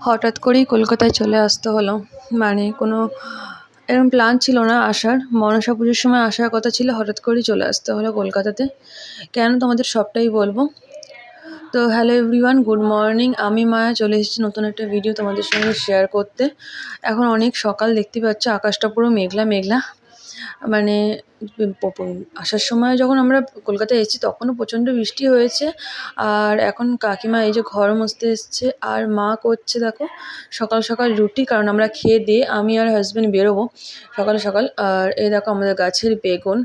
হঠাৎ করেই কলকাতায় চলে আসতে হলো। মানে কোনো এরকম প্ল্যান ছিল না আসার। মনসা পুজোর সময় আসার কথা ছিল, হঠাৎ করেই চলে আসতে হলো কলকাতাতে। কেন তোমাদের সবটাই বলব? তো হ্যালো এভরিওয়ান গুড মর্নিং আমি মায়া, চলে এসেছি নতুন একটা ভিডিও তোমাদের সঙ্গে শেয়ার করতে। এখন অনেক সকাল, দেখতে পাচ্ছ, আকাশটা পুরো মেঘলা মেঘলা। মানে আসার সময় যখন আমরা কলকাতায় এসেছি তখনও প্রচণ্ড বৃষ্টি হয়েছে। আর এখন কাকিমা এই যে ঘর মুছতে এসছে, আর মা করছে দেখো, সকাল সকাল রুটি, কারণ আমরা খেয়ে দিয়ে আমি আর হাজব্যান্ড বেরোবো সকাল সকাল। আর এই দেখো আমাদের গাছের বেগুন।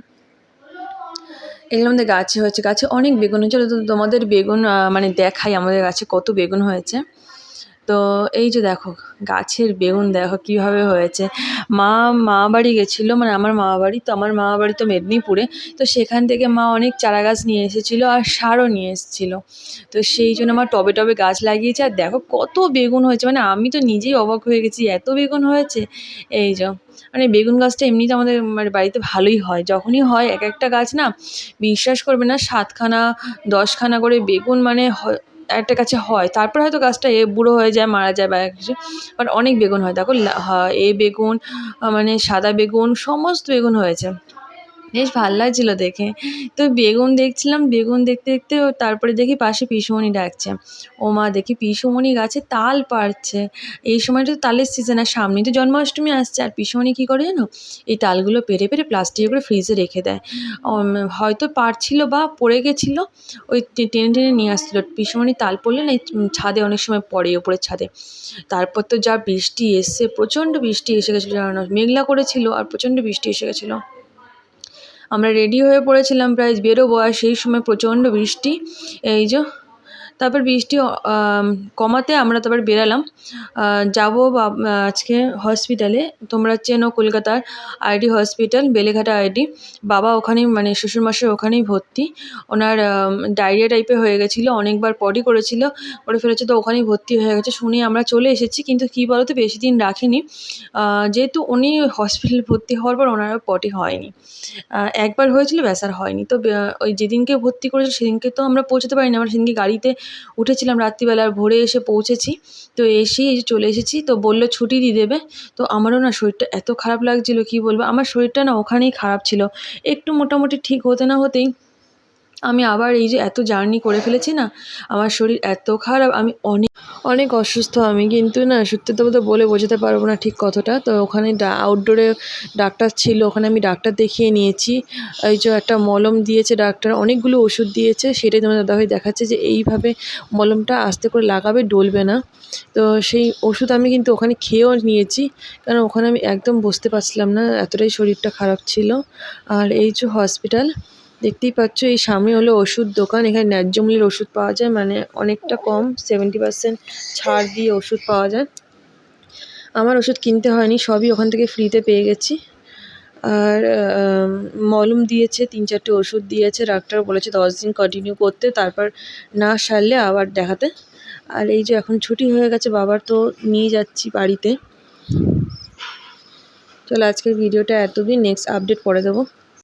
এগুলো আমাদের গাছে হয়েছে। গাছে অনেক বেগুন হয়েছে। তো তোমাদের বেগুন মানে দেখাই আমাদের গাছে কত বেগুন হয়েছে। তো এই যে দেখো, গাছের বেগুন দেখো কীভাবে হয়েছে। মা মা বাড়ি গেছিল মানে আমার মা বাড়ি, তো আমার মা বাড়ি তো মেদিনীপুরে। তো সেখান থেকে মা অনেক চারা গাছ নিয়ে এসেছিল আর সারও নিয়ে এসেছিল। তো সেই জন্য আমার টবে টবে গাছ লাগিয়েছে। আর দেখো কত বেগুন হয়েছে মানে আমি তো নিজেই অবাক হয়ে গেছি, এত বেগুন হয়েছে। এই যে মানে বেগুন গাছটা এমনিতে আমাদের মানে বাড়িতে ভালোই হয়, যখনই হয় এক একটা গাছ না, বিশ্বাস করবে না, সাতখানা, দশখানা করে বেগুন মানে একটা গাছে হয়, তারপরে হয়তো গাছটা এ বুড়ো হয়ে যায়, মারা যায় বা কিছু। বাট অনেক বেগুন হয়। দেখো এ বেগুন মানে সাদা বেগুন, সমস্ত বেগুন হয়েছে। বেশ ভালো লাগছিল দেখে। তো বেগুন দেখছিলাম, বেগুন দেখতে দেখতে তারপরে দেখি পাশে পিসুমণি ডাকছে। ও মা দেখি পিসুমণি গাছে তাল পাড়ছে। এই সময়টা তো তালের সিজন আর সামনেই তো জন্মাষ্টমী আসছে। আর পিসুমণি কী করে জানো? এই তালগুলো পেরে পেরে প্লাস্টিকে করে ফ্রিজে রেখে দেয়। হয়তো পারছিল বা পড়ে গেছিল, ওই টেনে টেনে নিয়ে আসছিল। পিসুমণি তাল পড়লে না ছাদে অনেক সময় পড়ে ওপরের ছাদে। তারপর তো যা বৃষ্টি এসছে, প্রচণ্ড বৃষ্টি এসে গেছিল জানো? মেঘলা করেছিল আর প্রচণ্ড বৃষ্টি এসে গেছিল। আমরা রেডি হয়ে পড়েছিলাম প্রায় বেরোবো আর সেই সময় প্রচণ্ড বৃষ্টি। এই যে তারপর বৃষ্টি কমাতে আমরা তারপর বেরালাম। যাব আজকে হসপিটালে তোমরা চেনো কলকাতার আইডি হসপিটাল বেলেঘাটা আইডি বাবা ওখানেই মানে শ্বশুরমশাই ওখানেই ভর্তি। ওনার ডায়রিয়া টাইপের হয়ে গেছিল, অনেকবার পডি করেছিল, করে ফেলেছে, তো ওখানেই ভর্তি হয়ে গেছে। শুনে আমরা চলে এসেছি, কিন্তু কী বলতো, বেশি দিন রাখিনি। যেহেতু উনি হসপিটালে ভর্তি হওয়ার পর ওনার পটি হয়নি। একবার হয়েছিল, ব্যাস আর হয়নি। তো ওই যেদিনকে ভর্তি করেছিল, সেদিনকে তো আমরা পৌঁছাতে পারিনি। আমরা সেদিনকে গাড়িতে উঠেছিলাম রাত্রিবেলা আর ভোরে এসে পৌঁছেছি। তো এসেই এই যে চলে এসেছি। তো বলল ছুটি দিয়ে দেবে। তো আমারও না শরীরটা এত খারাপ লাগছিল, কি বলব? আমার শরীরটা না ওখানেই খারাপ ছিল। একটু মোটামুটি ঠিক হতে না হতেই আমি আবার এই যে এত জার্নি করে ফেলেছি না, আমার শরীর এত খারাপ, আমি অনেক অনেক অসুস্থ আমি, কিন্তু না সত্যি তো বলতে বলে বোঝাতে পারব না ঠিক কতটা। তো ওখানে আউটডোরে ডাক্তার ছিল, ওখানে আমি ডাক্তার দেখিয়ে নিয়েছি। এই যে একটা মলম দিয়েছে ডাক্তার, অনেকগুলো ওষুধ দিয়েছে, সেটাই তোমার দাদাভাই দেখাচ্ছে যে এইভাবে মলমটা আস্তে করে লাগাবে, ডলবে না। তো সেই ওষুধ আমি কিন্তু ওখানে খেয়েও নিয়েছি কারণ ওখানে আমি একদম বসতে পারছিলাম না, এতটাই শরীরটা খারাপ ছিল। আর এই যে হসপিটাল দেখতেই পাচ্ছ, এই সামনে হলো ওষুধ দোকান। এখানে ন্যায্য মূল্যের ওষুধ পাওয়া যায় মানে অনেকটা কম সেভেন্টি পার্সেন্ট ছাড় দিয়ে ওষুধ পাওয়া যায়। আমার ওষুধ কিনতে হয়নি, সবই ওখান থেকে ফ্রিতে পেয়ে গেছি। আর মলম দিয়েছে, তিন চারটে ওষুধ দিয়েছে ডাক্তার বলেছে দশ দিন কন্টিনিউ করতে, তারপর না সারলে আবার দেখাতে। আর এই যে এখন ছুটি হয়ে গেছে, বাবার তো নিয়ে যাচ্ছি বাড়িতে। চলো আজকের ভিডিওটা এতদিন নেক্সট আপডেট পরে দেবো।